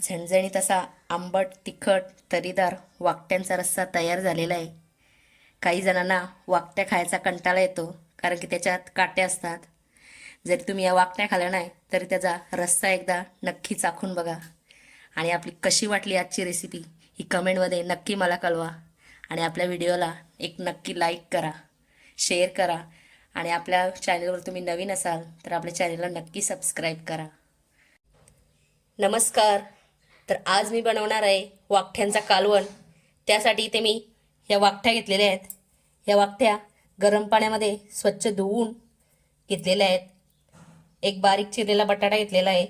झणझणीत असा आंबट तिखट तरीदार वाकट्यांचा रस्सा तयार झालेला आहे. काही जणांना वाकट्या खायचा कंटाळा येतो कारण की त्याच्यात काटे असतात. जरी तुम्ही या वाकट्या खाल्ल्या नाही तरी त्याचा रस्सा एकदा नक्की चाखून बघा. आणि आपली कशी वाटली आजची रेसिपी ही कमेंटमध्ये नक्की मला कळवा. आणि आपल्या व्हिडिओला एक नक्की लाईक करा शेअर करा. आणि आपल्या चॅनलवर तुम्ही नवीन असाल तर आपल्या चॅनलला नक्की सबस्क्राईब करा. नमस्कार. तर आज मी बनवणार आहे वाकठ्यांचा कालवण. त्यासाठी इथे मी ह्या वाकठ्या घेतलेल्या आहेत. ह्या वाकठ्या गरम पाण्यामध्ये स्वच्छ धुवून घेतलेल्या आहेत. एक बारीक चिरलेला बटाटा घेतलेला आहे.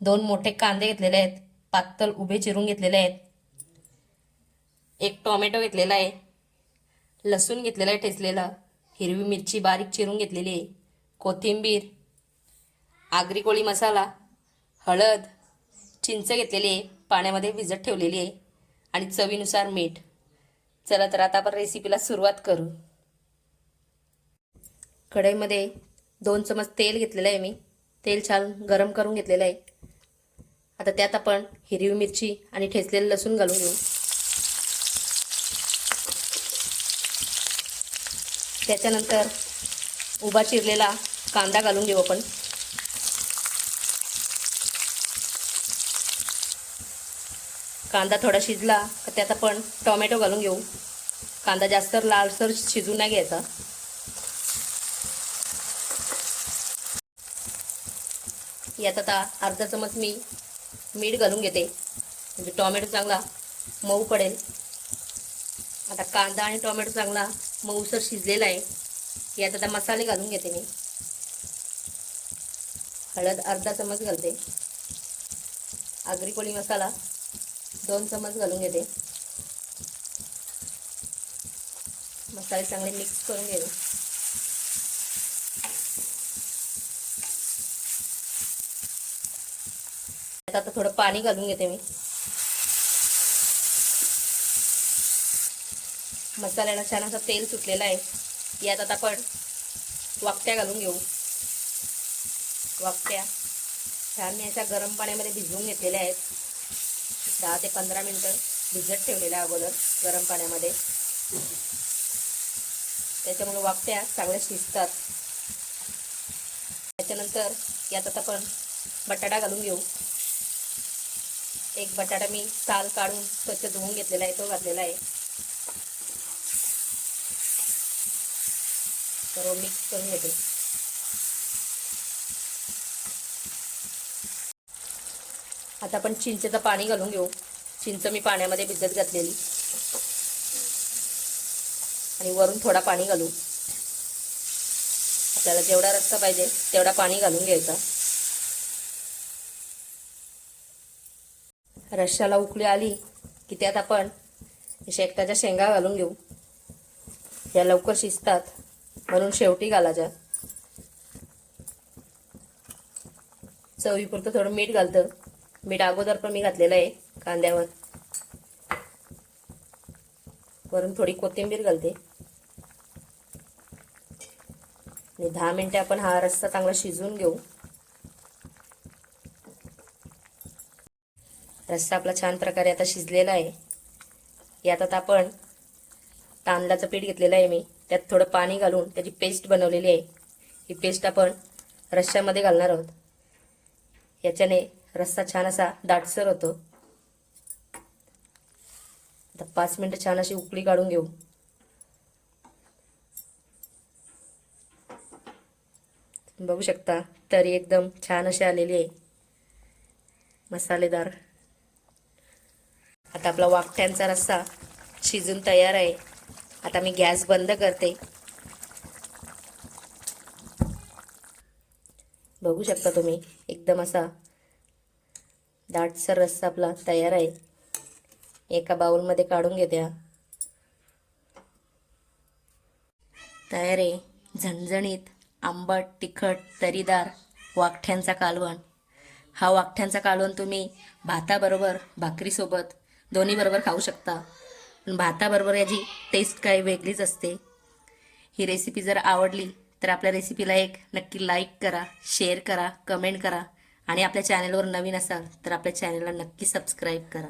दोन मोठे कांदे घेतलेले आहेत. पातळ उभे चिरून घेतलेले आहेत. एक टोमॅटो घेतलेला आहे. लसूण घेतलेला आहे ठेचलेला. हिरवी मिरची बारीक चिरून घेतलेली आहे. कोथिंबीर आगरी कोळी मसाला हळद चिंच घेतलेली आहे पाण्यामध्ये भिजत ठेवलेली आहे आणि चवीनुसार मीठ. चला तर आता आपण रेसिपीला सुरुवात करू. कढईमध्ये दोन चमच तेल घेतलेलं आहे मी. तेल छान गरम करून घेतलेलं आहे. आता त्यात आपण हिरवी मिरची आणि ठेचलेलं लसूण घालून घेऊ. त्याच्यानंतर उभा चिरलेला कांदा घालून घेऊ आपण. कांदा थोडा शिजला तर त्यात आपण टोमॅटो घालून घेऊ. कांदा जास्त लालसर शिजू नाही घ्यायचा. यात आता अर्धा चमच मी मीठ घालून घेते. म्हणजे टोमॅटो चांगला मऊ पडेल. आता कांदा आणि टोमॅटो चांगला मऊसर शिजलेला आहे. यात आता मसाले घालून घेते मी. हळद अर्धा चमच घालते. आगरी कोळी मसाला दोन चमच घालून घेते. मसाले चांगले मिक्स करून घेते. आता थोडं पाणी घालून घेते मी. मसाल्याला छान असं तेल सुटलेलं आहे. यात आता आपण वाकट्या घालून घेऊ. वाकट्या छान मी अशा गरम पाण्यामध्ये भिजवून घेतलेल्या आहेत. दहा ते पंधरा मिनटं भिजत ठेवलेल्या अगोदर गरम पाण्यामध्ये. त्याच्यामुळे वाकट्या चांगल्या शिजतात. त्याच्यानंतर यात आता आपण बटाटा घालून घेऊ. एक बटाटा मी साल काढून स्वच्छ धुवून घेतलेला आहे तो घातलेला आहे. सर्व मिक्स करून घेते. आता आपण चिंचेचं पाणी घालून घेऊ. चिंच मी पाण्यामध्ये भिजत घातलेली. आणि वरून थोडा पाणी घालू आपल्याला जेवढा रस्ता पाहिजे तेवढा पाणी घालून घ्यायचा. रश्शाला उकळी आली की त्यात आपण शेकटाच्या शेंगा घालून घेऊ. या लवकर शिजतात म्हणून शेवटी घालायच्या. चवीपुरतं थोडं मीठ घालतं. मीठ अगोदर पण मी घातलेलं आहे कांद्यावर. वरून थोडी कोथिंबीर घालते. आणि दहा मिनटे आपण हा रस्सा चांगला शिजवून घेऊ. रस्सा आपला छान प्रकारे आता शिजलेला आहे. यात आता आपण तांदळाचं पीठ घेतलेलं आहे मी. त्यात थोडं पाणी घालून त्याची पेस्ट बनवलेली आहे. ही पेस्ट आपण रश्श्यामध्ये घालणार आहोत. याच्याने रस्सा छान असा दाटसर होतो. आता पाच मिनटं छान अशी उकळी काढून घेऊ. बघू शकता तरी एकदम छान अशी आलेली आहे. मसालेदार. आता आपला वाकट्यांचा रस्सा शिजून तयार आहे. आता मी गॅस बंद करते. बघू शकता तुम्ही एकदम असा दाटसर रस्सा आपला तयार आहे. एका बाउलमध्ये काढून घेत्या. तयार आहे. झणझणीत आंबट तिखट तरीदार वाकठ्यांचा कालवण. हा वाकठ्यांचा कालवण तुम्ही भाताबरोबर भाकरीसोबत दोन्हीबरोबर खाऊ शकता. पण भाताबरोबर याची टेस्ट काही वेगळीच असते. ही रेसिपी जर आवडली तर आपल्या रेसिपीला एक नक्की लाईक करा शेअर करा कमेंट करा. आणि आपल्या चॅनलवर नवीन असाल तर आपल्या चॅनलला नक्की सबस्क्राईब करा.